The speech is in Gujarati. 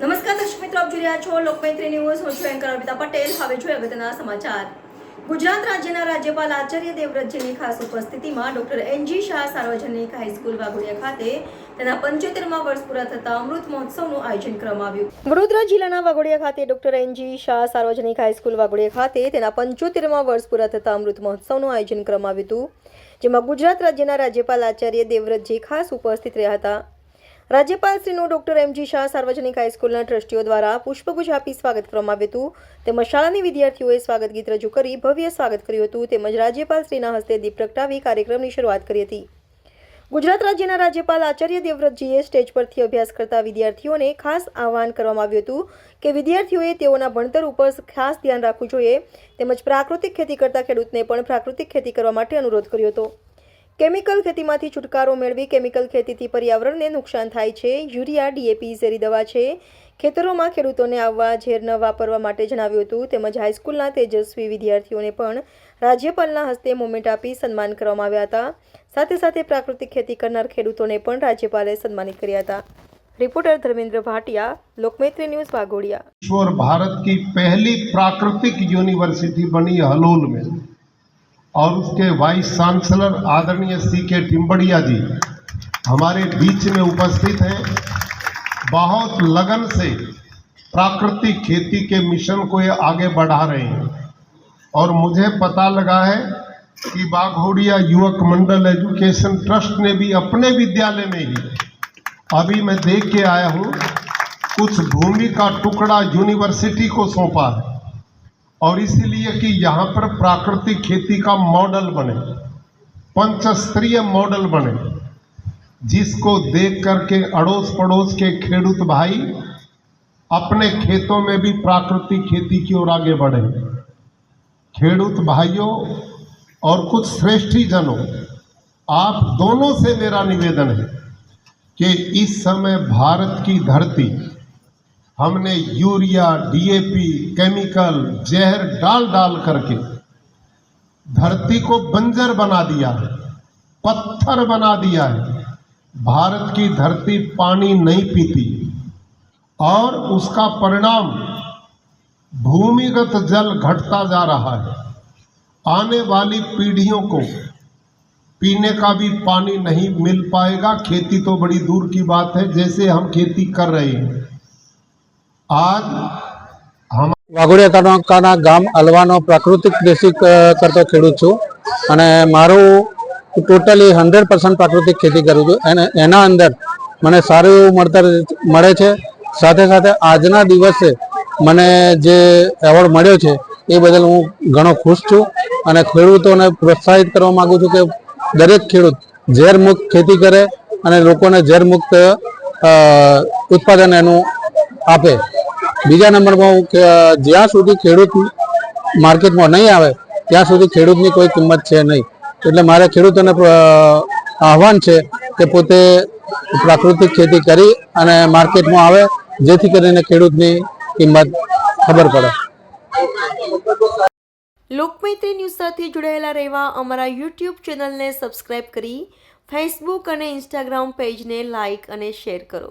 નમસ્કાર, દર્શક મિત્રો, આપ જોઈ રહ્યા છો લોકમૈત્રી ન્યૂઝ. હું છું એન્કર અર્પિતા પટેલ. હવે જોઈએ અગત્યના સમાચાર. ગુજરાત રાજ્યના રાજ્યપાલ આચાર્ય દેવવ્રતજીની ખાસ ઉપસ્થિતિમાં ડોક્ટર એનજી શાહ સાર્વજનિક હાઈસ્કૂલ વાઘોડિયા ખાતે તેના પંચોતેરમાં વર્ષ પૂરા થતા અમૃત મહોત્સવનું આયોજન કરવામાં આવ્યું. વડોદરા જિલ્લાના વાઘોડિયા ખાતે ડોક્ટર એનજી શાહ સાર્વજનિક હાઈસ્કૂલ વાઘોડિયા ખાતે તેના પંચોતેરમાં વર્ષ પૂરા થતા અમૃત મહોત્સવનું આયોજન કરવામાં આવ્યું હતું, જેમાં ગુજરાત રાજ્યના રાજ્યપાલ આચાર્ય દેવવ્રતજી ખાસ ઉપસ્થિત રહ્યા હતા. રાજ્યપાલશ્રીનું ડોક્ટર એમજી શાહ સાર્વજનિક હાઈસ્કૂલના ટ્રસ્ટીઓ દ્વારા પુષ્પગુચ્છ આપી સ્વાગત કરવામાં આવ્યું હતું. તેમજ શાળાની વિદ્યાર્થીઓએ સ્વાગત ગીત રજૂ કરી, ભવ્ય સ્વાગત કર્યું હતું. તેમજ રાજ્યપાલશ્રીના હસ્તે દીપ પ્રગટાવી કાર્યક્રમની શરૂઆત કરી હતી. ગુજરાત રાજ્યના રાજ્યપાલ આચાર્ય દેવવ્રતજીએ સ્ટેજ પરથી અભ્યાસ કરતા વિદ્યાર્થીઓને ખાસ આહવાન કરવામાં આવ્યું હતું કે વિદ્યાર્થીઓએ તેઓના ભણતર ઉપર ખાસ ધ્યાન રાખવું જોઈએ. તેમજ પ્રાકૃતિક ખેતી કરતા ખેડૂતને પણ પ્રાકૃતિક ખેતી કરવા માટે અનુરોધ કર્યો હતો. કેમિકલ ખેતીમાંથી છુટકારો મેળવી કેમિકલ ખેતીથી પર્યાવરણને નુકસાન થાય છે યુરિયા ડીએપી ઝેરી દવા છે ખેતરોમાં ખેડૂતોને આવવા ઝેર ન વાપરવા માટે જણાવ્યું હતું તેમજ હાઈસ્કૂલના તેજસ્વી વિદ્યાર્થીઓને પણ રાજ્યપાલના હસ્તે મોમેન્ટ આપી સન્માન કરવામાં આવ્યા હતા સાથે સાથે પ્રાકૃતિક ખેતી કરનાર ખેડૂતોને પણ રાજ્યપાલે સન્માનિત કર્યા હતા રિપોર્ટર ધર્મેન્દ્ર ભાટિયા લોકમૈત્રી न्यूज वाघोड़िया ईश्वर भारत की पहली प्राकृतिक यूनिवर्सिटी बनी हलोल में और उसके वाइस चांसलर आदरणीय सी के टिम्बड़िया जी हमारे बीच में उपस्थित हैं। बहुत लगन से प्राकृतिक खेती के मिशन को ये आगे बढ़ा रहे हैं। और मुझे पता लगा है कि बाघोड़िया युवक मंडल एजुकेशन ट्रस्ट ने भी अपने विद्यालय में ही अभी मैं देख के आया हूँ, कुछ भूमि का टुकड़ा यूनिवर्सिटी को सौंपा है। और इसीलिए कि यहाँ पर प्राकृतिक खेती का मॉडल बने, पंचस्तरीय मॉडल बने, जिसको देख करके अड़ोस पड़ोस के खेडूत भाई अपने खेतों में भी प्राकृतिक खेती की ओर आगे बढ़े। खेडूत भाइयों और कुछ श्रेष्ठी जनों, आप दोनों से मेरा निवेदन है कि इस समय भारत की धरती हमने यूरिया डीएपी केमिकल, जहर डाल डाल करके धरती को बंजर बना दिया है, पत्थर बना दिया है। भारत की धरती पानी नहीं पीती और उसका परिणाम भूमिगत जल घटता जा रहा है। आने वाली पीढ़ियों को पीने का भी पानी नहीं मिल पाएगा। खेती तो बड़ी दूर की बात है, जैसे हम खेती कर रहे हैं। આજ વાઘોડિયા તાલુકાના ગામ અલવાનો પ્રાકૃતિક દેશી કરતો ખેડૂત છું અને મારું ટોટલી હંડ્રેડ પર્સન્ટ પ્રાકૃતિક ખેતી કરું છું અને એના અંદર મને સારું એવું મળતર, મળે છે. સાથે સાથે આજના દિવસે મને જે એવોર્ડ મળ્યો છે એ બદલ હું ઘણો ખુશ છું અને ખેડૂતોને પ્રોત્સાહિત કરવા માગું છું કે દરેક ખેડૂત ઝેરમુક્ત ખેતી કરે અને લોકોને ઝેરમુક્ત ઉત્પાદન એનું આપે. બીજા નંબરમાં હું જ્યાં સુધી ખેડૂત માર્કેટમાં નહીં આવે, ત્યાં સુધી ખેડૂતની કોઈ કિંમત છે નહીં. એટલે મારે ખેડૂતોને આહવાન છે કે પોતે પ્રાકૃતિક ખેતી કરી અને માર્કેટમાં આવે, જેથી કરીને ખેડૂતની કિંમત ખબર પડે. લોકમૈત્રી ન્યૂઝ સાથે જોડાયેલા રહેવા અમારા યુટ્યુબ ચેનલને સબસ્ક્રાઇબ કરી, ફેસબુક અને ઇન્સ્ટાગ્રામ પેજને લાઇક અને શેર કરો.